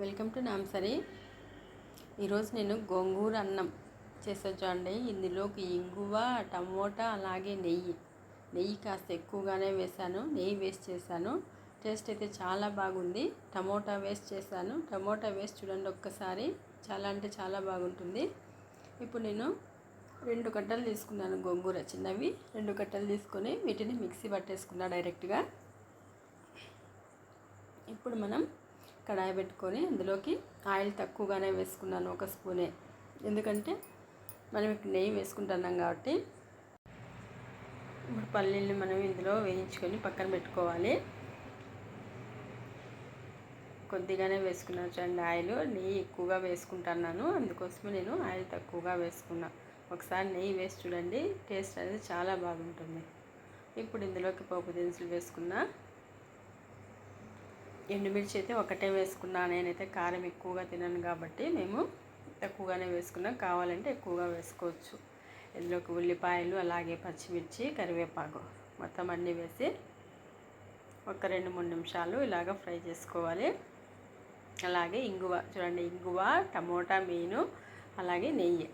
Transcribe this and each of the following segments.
Welcome to నాంసరి ఈరోజు నేను గోంగూర అన్నం చేసొచ్చండి ఇందులోకి ఇంగువ టమోటా అలాగే నెయ్యి. నెయ్యి కాస్త ఎక్కువగానే వేసాను నెయ్యి వేస్ట్ చేశాను. టేస్ట్ అయితే చాలా బాగుంది. టమోటా వేస్ట్ చేశాను. టమోటా వేస్ట్ చూడండి ఒక్కసారి. చాలా అంటే చాలా బాగుంటుంది. ఇప్పుడు నేను రెండు కట్టలు తీసుకున్నాను గోంగూర చిన్నవి. రెండు కట్టలు తీసుకొని వీటిని మిక్సీ పట్టేసుకున్నా డైరెక్ట్గా. ఇప్పుడు మనం కడాయి పెట్టుకొని అందులోకి ఆయిల్ తక్కువగానే వేసుకున్నాను ఒక స్పూనే. ఎందుకంటే మనం ఇక్కడ నెయ్యి వేసుకుంటున్నాం కాబట్టి ఇప్పుడు పల్లీల్ని మనం ఇందులో వేయించుకొని పక్కన పెట్టుకోవాలి. కొద్దిగానే వేసుకున్నాను చూడండి ఆయిల్. నెయ్యి ఎక్కువగా వేసుకుంటున్నాను. అందుకోసమే నేను ఆయిల్ తక్కువగా వేసుకున్నా. ఒకసారి నెయ్యి వేసి చూడండి టేస్ట్ అనేది చాలా బాగుంటుంది. ఇప్పుడు ఇందులోకి పోపు దినుసులు వేసుకున్నా. ఎండుమిర్చి అయితే ఒకటే వేసుకున్నా నేనైతే కారం ఎక్కువగా తినను కాబట్టి మేము తక్కువగానే వేసుకున్నాం. కావాలంటే ఎక్కువగా వేసుకోవచ్చు. ఇందులోకి ఉల్లిపాయలు అలాగే పచ్చిమిర్చి కరివేపాకు మొత్తం అన్నీ వేసి ఒక రెండు మూడు నిమిషాలు ఇలాగ ఫ్రై చేసుకోవాలి. అలాగే ఇంగువ చూడండి ఇంగువ టమోటా మీను అలాగే నెయ్యి.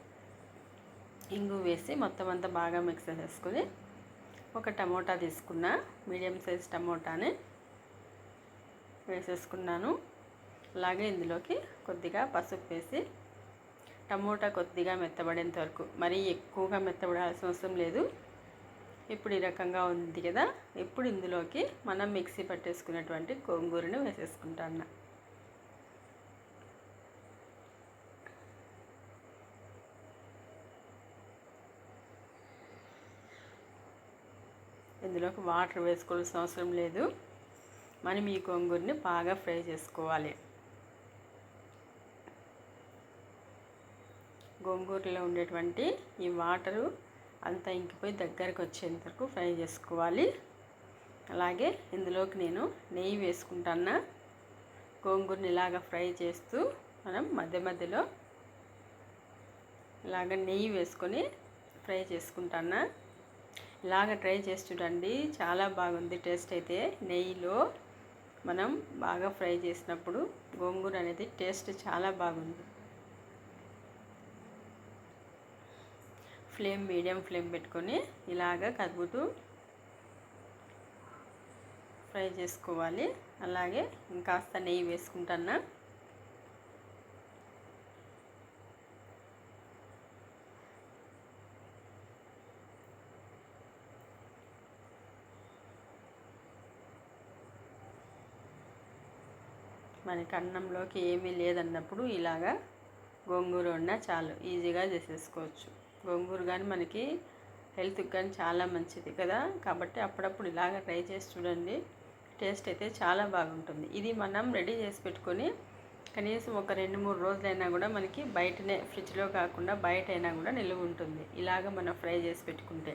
ఇంగు వేసి మొత్తం అంతా బాగా మిక్స్ చేసుకొని ఒక టమోటా తీసుకున్న మీడియం సైజ్ టమోటాని. వేసేసుకున్నాను. అలాగే ఇందులోకి కొద్దిగా పసుపు వేసి టమోటా కొద్దిగా మెత్తబడేంత వరకు మరీ ఎక్కువగా మెత్తబడాల్సిన అవసరం లేదు. ఇప్పుడు ఈ రకంగా ఉంది కదా ఇప్పుడు ఇందులోకి మనం మిక్సీ పట్టేసుకున్నటువంటి గోంగూరను వేసేసుకుంటాను ఇందులోకి వాటర్ వేసుకోవాల్సిన అవసరం లేదు. మనం ఈ గోంగూరని బాగా ఫ్రై చేసుకోవాలి. గోంగూరలో ఉండేటువంటి ఈ వాటరు అంతా ఇంకిపోయి దగ్గరకు వచ్చేంత వరకు ఫ్రై చేసుకోవాలి. అలాగే ఇందులోకి నేను నెయ్యి వేసుకుంటాను గోంగూరని ఇలాగ ఫ్రై చేస్తూ మనం మధ్య మధ్యలో ఇలాగ నెయ్యి వేసుకొని ఫ్రై చేసుకుంటాను ఇలాగ ట్రై చేసి చూడండి చాలా బాగుంది టేస్ట్ అయితే. నెయ్యిలో మనం బాగా ఫ్రై చేసినప్పుడు గోంగూర అనేది టేస్ట్ చాలా బాగుంది. ఫ్లేమ్ మీడియం ఫ్లేమ్ పెట్టుకొని ఇలాగ కదుపుతూ ఫ్రై చేసుకోవాలి. అలాగే ఇంకాస్త నెయ్యి వేసుకుంటున్నా. మనకి అన్నంలోకి ఏమీ లేదన్నప్పుడు ఇలాగా గోంగూర ఉన్నా చాలు ఈజీగా చేసేసుకోవచ్చు. గోంగూర కానీ మనకి హెల్త్కి కానీ చాలా మంచిది కదా. కాబట్టి అప్పుడప్పుడు ఇలాగ ట్రై చేసి చూడండి. టేస్ట్ అయితే చాలా బాగుంటుంది. ఇది మనం రెడీ చేసి పెట్టుకొని కనీసం ఒక రెండు మూడు రోజులైనా కూడా మనకి బయటనే ఫ్రిడ్జ్లో కాకుండా బయట అయినా కూడా నిలువ ఉంటుంది. ఇలాగ మనం ఫ్రై చేసి పెట్టుకుంటే.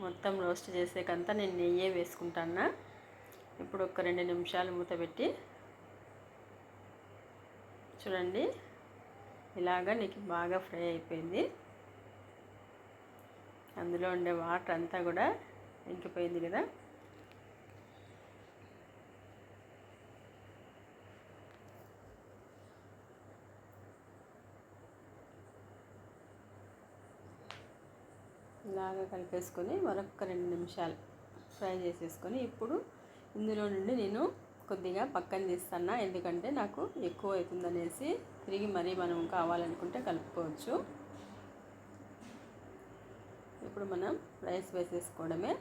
మొత్తం రోస్ట్ చేసేకంతా నేను నెయ్యే వేసుకుంటాను ఇప్పుడు ఒక రెండు నిమిషాలు మూత పెట్టి చూడండి. ఇలాగా నీకు బాగా ఫ్రై అయిపోయింది. అందులో ఉండే వాటర్ అంతా కూడా ఇంకిపోయింది కదా. ఇలాగా కలిపేసుకొని మరొక రెండు నిమిషాలు ఫ్రై చేసేసుకొని ఇప్పుడు ఇందులో నుండి నేను కొద్దిగా పక్కన తీస్తాను ఎందుకంటే నాకు ఎక్కువ అవుతుందనేసి తిరిగి మరీ మనం కావాలనుకుంటే కలుపుకోవచ్చు. ఇప్పుడు మనం రైస్ వేసేసుకోవడమే.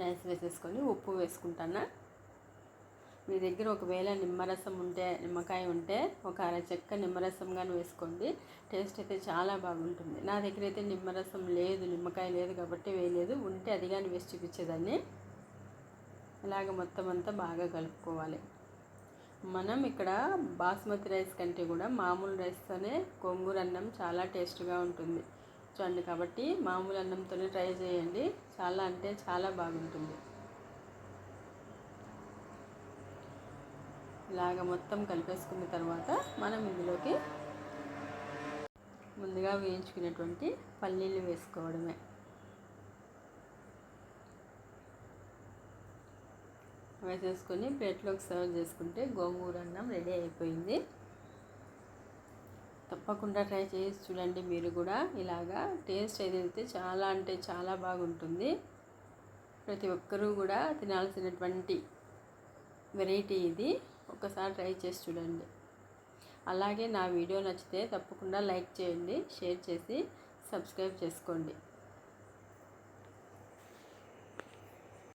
రైస్ వేసేసుకొని ఉప్పు వేసుకుంటాను? మీ దగ్గర ఒకవేళ నిమ్మరసం ఉంటే నిమ్మకాయ ఉంటే ఒక అర చెక్క నిమ్మరసం కానీ వేసుకోండి. టేస్ట్ అయితే చాలా బాగుంటుంది. నా దగ్గర అయితే నిమ్మరసం లేదు నిమ్మకాయ లేదు కాబట్టి వేయలేదు. ఉంటే అది కానీ వేసి చూపించేదాన్ని. ఇలాగ మొత్తం అంతా బాగా కలుపుకోవాలి. మనం ఇక్కడ బాస్మతి రైస్ కంటే కూడా మామూలు రైస్తోనే గోంగూర అన్నం చాలా టేస్ట్గా ఉంటుంది. చూడండి కాబట్టి మామూలు అన్నంతోనే ట్రై చేయండి. చాలా అంటే చాలా బాగుంటుంది. ఇలాగ మొత్తం కలిపేసుకున్న తర్వాత మనం ఇందులోకి ముందుగా వేయించుకున్నటువంటి పల్లీలు వేసుకోవడమే. వేసేసుకొని ప్లేట్లోకి సర్వ్ చేసుకుంటే గోంగూర అన్నం రెడీ అయిపోయింది. తప్పకుండా ట్రై చేసి చూడండి మీరు కూడా. ఇలాగా టేస్ట్ ఏదైతే చాలా అంటే చాలా బాగుంటుంది. ప్రతి ఒక్కరూ కూడా తినాల్సినటువంటి వెరైటీ ఇది. ఒకసారి ట్రై చేసి చూడండి. అలాగే నా వీడియో నచ్చితే తప్పకుండా లైక్ చేయండి షేర్ చేసి సబ్స్క్రైబ్ చేసుకోండి.